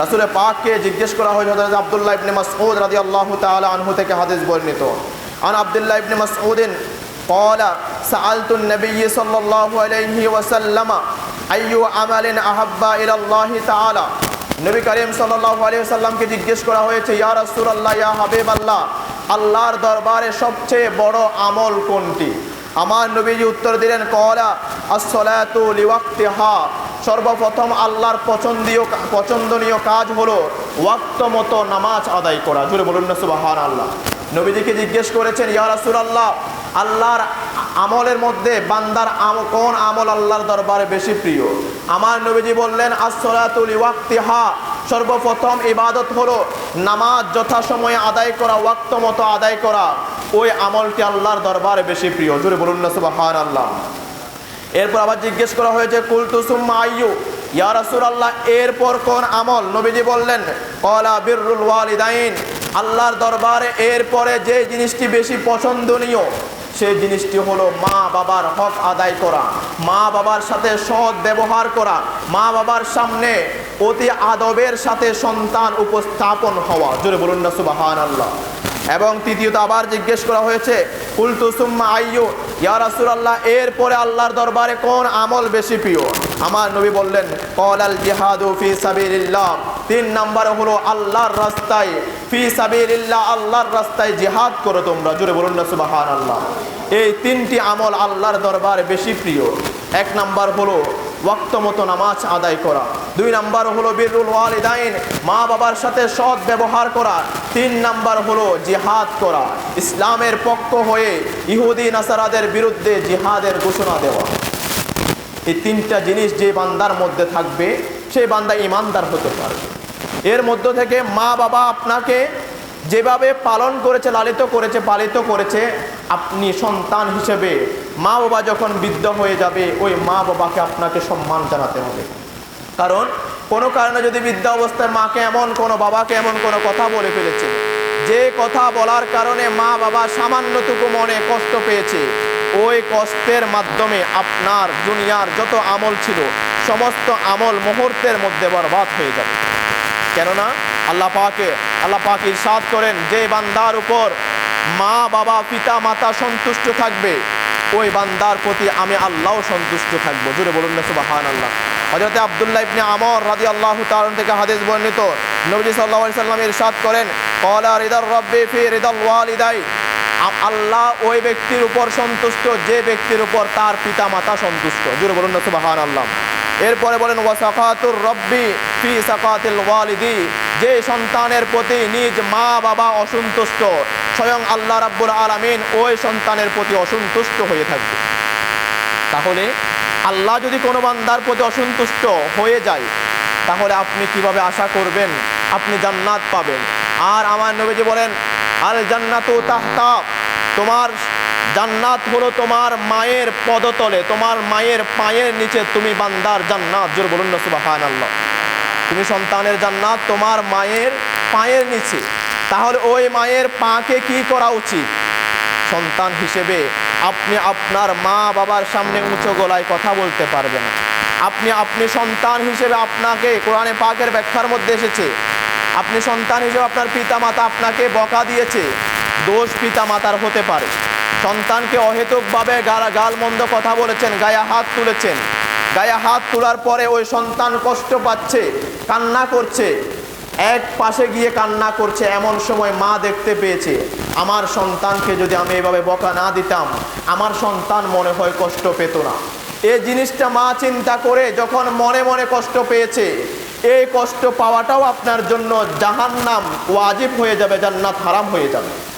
রাসুলের পাককে জিজ্ঞেস করা হয়েছে হযরত আব্দুল্লাহ ইবনে মাসউদ রাদিয়াল্লাহু তাআলা আনহু থেকে হাদিস বর্ণিত আন আব্দুল্লাহ ইবনে মাসউদিন قال سألت النبي صلى الله عليه وسلم أي عمل أحب إلى الله تعالى নবী করিম সাল্লাল্লাহু আলাইহি সাল্লামকে জিজ্ঞেস করা হয়েছে ইয়া রাসূলুল্লাহ ইয়া হাবিবাল্লাহ আল্লাহর দরবারে সবচেয়ে বড় আমল কোনটি আমার নবীজি উত্তর দিলেন কলা আসসালাতু লিওয়াক্তিহা সর্বপ্রথম আল্লাহর পছন্দীয় পছন্দনীয় কাজ হলো ওয়াক্ত মতো নামাজ আদায় করা। জুড়ে বলুন না সুবাহান আল্লাহ নবীজিকে জিজ্ঞেস করেছেন, ইয়া রাসূলুল্লাহ, আল্লাহর আমলের মধ্যে বান্দার আম- কোন আমল আল্লাহর দরবারে বেশি প্রিয়? আমার নবীজি বললেন, আসসালাতু লিওয়াক্তিহা। সর্বপ্রথম ইবাদত হলো নামাজ যথাসময়ে আদায় করা, ওয়াক্ত মতো আদায় করা। ওই আমলটি আল্লাহর দরবারে বেশি প্রিয়। জুড়ে বলুন না সুবাহান আল্লাহ এরপর আবার জিজ্ঞেস করা হয়েছে, কুলতু সুম্মা আইয়ু? ইয়া রাসূলুল্লাহ, এরপর কোন আমল? নবীজি বললেন, কলা বিরুল ওয়ালিদাইন, আল্লাহর দরবারে এরপরে যে জিনিসটি বেশি পছন্দনীয় সেই জিনিসটি হলো মা বাবার হক আদায় করা, মা বাবার সাথে সৎ ব্যবহার করা, মা বাবার সামনে অতি আদবের সাথে সন্তান উপস্থাপন হওয়া। জোরে বলুন না সুবাহান আল্লাহ এবং তৃতীয়ত আবার জিজ্ঞেস করা হয়েছে, কুলতু সুম্মা আইয়ু, ইয়া রাসূলুল্লাহ, এরপরে আল্লাহর দরবারে কোন আমল বেশি প্রিয়? আমার নবী বললেন, কলাল জিহাদু ফি সাবিলিল্লাহ, তিন নাম্বার হলো আল্লাহর রাস্তায়, ফি সাবিলিল্লাহ, আল্লাহর রাস্তায় জিহাদ করো তোমরা। জুড়ে বলুন না, সুবহানাল্লাহ। এই তিনটি আমল আল্লাহর দরবারে বেশি প্রিয়। এক নাম্বার হলো ওয়াক্ত মতো নামাজ আদায় করা। দুই নাম্বার হলো বিরুল ওয়ালিদাইন, মা বাবার সাথে সৎ ব্যবহার করা। তিন নাম্বার হলো জিহাদ করা। ইসলামের পক্ষ হয়ে ইহুদি নাসারাদের বিরুদ্ধে জিহাদের ঘোষণা দেওয়া। এই তিনটা জিনিস যে বান্দার মধ্যে থাকবে, সেই বান্দা ইমানদার হতে পারবে। এর মধ্য থেকে মা বাবা আপনাকে যেভাবে পালন করেছে, লালিত করেছে, পালিত করেছে, আপনি সন্তান হিসেবে মা বাবা যখন বৃদ্ধ হয়ে যাবে, ওই মা বাবাকে আপনাকে সম্মান জানাতে হবে। কারণ, কোনো কারণে যদি বৃদ্ধ অবস্থায় মাকে এমন কোনো বাবাকে এমন কোনো কথা বলে ফেলেছে, যে কথা বলার কারণে মা বাবা সামান্যটুকু মনে কষ্ট পেয়েছে, ওই কষ্টের মাধ্যমে আপনার দুনিয়ার যত আমল ছিল, সমস্ত আমল মুহূর্তের মধ্যে বরবাদ হয়ে যাবে। কেননা, আল্লাহ পাকে, আল্লাহ পাক ইরশাদ করেন, যে বান্দার উপর মা বাবা পিতা মাতা সন্তুষ্ট থাকবে ওই বান্দার প্রতি আমি আল্লাহ সন্তুষ্ট থাকব। জুড়ে বলুন না সুবাহান আল্লাহ হজরতে আবদুল্লাহ ইবনে আমর রাদি আল্লাহ তাআলা থেকে হাদিস বর্ণিত নবী সাল্লাল্লাহু আলাইহি সাল্লাম ইরশাদ করেন, ক্বালা রিদার রাব্বি ফি রিদাল ওয়ালিদাই। আল্লাহ ওই ব্যক্তির উপর সন্তুষ্ট, যে ব্যক্তির উপর তার পিতা মাতা সন্তুষ্ট। জুড়ে বলুন না সুবাহান আল্লাহ এরপরে বলেন ও ওয়াসাকাতুর রব্বি ফি সাকাতিল ওয়ালিদি। যে সন্তানের প্রতি নিজ মা বাবা অসন্তুষ্ট স্বয়ং আল্লাহ রাব্বুল আলামিন ওই সন্তানের প্রতি অসন্তুষ্ট হয়ে থাকবে। তাহলে আল্লাহ যদি কোনো বান্দার প্রতি অসন্তুষ্ট হয়ে যায়, তাহলে আপনি কীভাবে আশা করবেন? আপনি জান্নাত পাবেন। আর আমার নবীজি বলেন আল জান্নাতু তাহতা তোমার জান্নাত হলো তোমার মায়ের পদতলে, তোমার মায়ের পায়ের নিচে তুমি বান্দার জান্নাত। জোর বলুন না আল্লাহ তুমি সন্তানের জান্নাত তোমার মায়ের পায়ের নিচে। তাহলে ওই মায়ের পাকে কি করা উচিত? সন্তান হিসেবে আপনি আপনার মা বাবার সামনে উঁচু গলায় কথা বলতে পারবেন। আপনি আপনি সন্তান হিসেবে আপনাকে কোরআনে পাকের ব্যাখ্যার মধ্যে এসেছে। আপনি সন্তান হিসেবে আপনার পিতা মাতা আপনাকে বকা দিয়েছে। দোষ পিতা মাতার হতে পারে। সন্তানকে অহেতুকভাবে গাল, গালমন্দ কথা বলেছেন, গায়ে হাত তুলেছেন। গায়ে হাত তোলার পরে ওই সন্তান কষ্ট পাচ্ছে, কান্না করছে। এক পাশে গিয়ে কান্না করছে, এমন সময় মা দেখতে পেয়েছে, আমার সন্তানকে যদি আমি এভাবে বকা না দিতাম, আমার সন্তান মনে হয় কষ্ট পেত না। এই জিনিসটা মা চিন্তা করে যখন মনে মনে কষ্ট পেয়েছে, এই কষ্ট পাওয়াটাও আপনার জন্য জাহান্নাম, ওয়াজিব হয়ে যাবে, জান্নাত হারাম হয়ে যাবে।